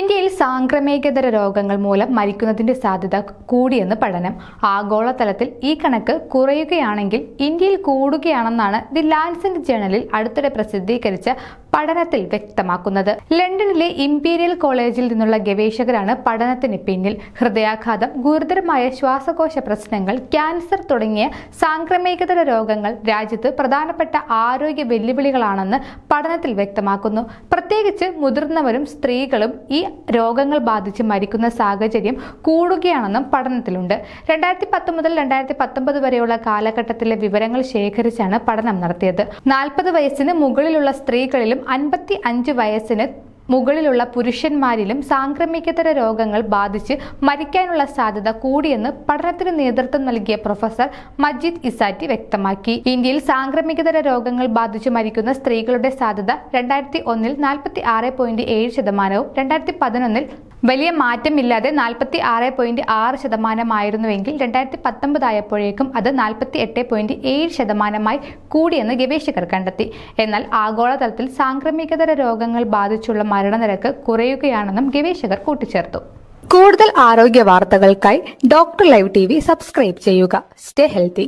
ഇന്ത്യയിൽ സാംക്രമികതര രോഗങ്ങൾ മൂലം മരിക്കുന്നതിന്റെ സാധ്യത കൂടിയെന്ന് പഠനം. ആഗോളതലത്തിൽ ഈ കണക്ക് കുറയുകയാണെങ്കിൽ ഇന്ത്യയിൽ കൂടുകയാണെന്നാണ് ദി ലാൻസെന്റ് ജേണലിൽ അടുത്തിടെ പ്രസിദ്ധീകരിച്ച പഠനത്തിൽ വ്യക്തമാക്കുന്നത്. ലണ്ടനിലെ ഇംപീരിയൽ കോളേജിൽ നിന്നുള്ള ഗവേഷകരാണ് പഠനത്തിന് പിന്നിൽ. ഹൃദയാഘാതം ഗുരുതരമായ ശ്വാസകോശ പ്രശ്നങ്ങൾ ക്യാൻസർ തുടങ്ങിയ സാംക്രമികതര രോഗങ്ങൾ രാജ്യത്ത് പ്രധാനപ്പെട്ട ആരോഗ്യ വെല്ലുവിളികളാണെന്ന് പഠനത്തിൽ വ്യക്തമാക്കുന്നു. പ്രത്യേകിച്ച് മുതിർന്നവരും സ്ത്രീകളും ഈ രോഗങ്ങൾ ബാധിച്ച് മരിക്കുന്ന സാഹചര്യം കൂടുകയാണെന്നും പഠനത്തിലുണ്ട്. രണ്ടായിരത്തി പത്ത് മുതൽ രണ്ടായിരത്തി പത്തൊമ്പത് വരെയുള്ള കാലഘട്ടത്തിലെ വിവരങ്ങൾ ശേഖരിച്ചാണ് പഠനം നടത്തിയത്. നാൽപ്പത് വയസ്സിന് മുകളിലുള്ള സ്ത്രീകളിലും അൻപത്തി അഞ്ച് വയസ്സിന് മുകളിലുള്ള പുരുഷന്മാരിലും സാംക്രമികതര രോഗങ്ങൾ ബാധിച്ച് മരിക്കാനുള്ള സാധ്യത കൂടിയെന്ന് പഠനത്തിന് നേതൃത്വം നൽകിയ പ്രൊഫസർ മജീദ് ഇസാറ്റി വ്യക്തമാക്കി. ഇന്ത്യയിൽ സാംക്രമികതര രോഗങ്ങൾ ബാധിച്ച് മരിക്കുന്ന സ്ത്രീകളുടെ സാധ്യത രണ്ടായിരത്തി ഒന്നിൽ നാൽപ്പത്തി ആറ് പോയിന്റ് ഏഴ് ശതമാനവും രണ്ടായിരത്തി പതിനൊന്നിൽ വലിയ മാറ്റമില്ലാതെ നാൽപ്പത്തി ആറ് പോയിന്റ് ആറ് ശതമാനമായിരുന്നുവെങ്കിൽ രണ്ടായിരത്തി പത്തൊമ്പതായപ്പോഴേക്കും അത് നാൽപ്പത്തി എട്ട് പോയിന്റ് ഏഴ് ശതമാനമായി കൂടിയെന്ന് ഗവേഷകർ കണ്ടെത്തി. എന്നാൽ ആഗോളതലത്തിൽ സാംക്രമികതര രോഗങ്ങൾ ബാധിച്ചുള്ള മരണനിരക്ക് കുറയുകയാണെന്നും ഗവേഷകർ കൂട്ടിച്ചേർത്തു. കൂടുതൽ ആരോഗ്യ വാർത്തകൾക്കായി ഡോക്ടർ ലൈവ് ടി സബ്സ്ക്രൈബ് ചെയ്യുക. Stay healthy.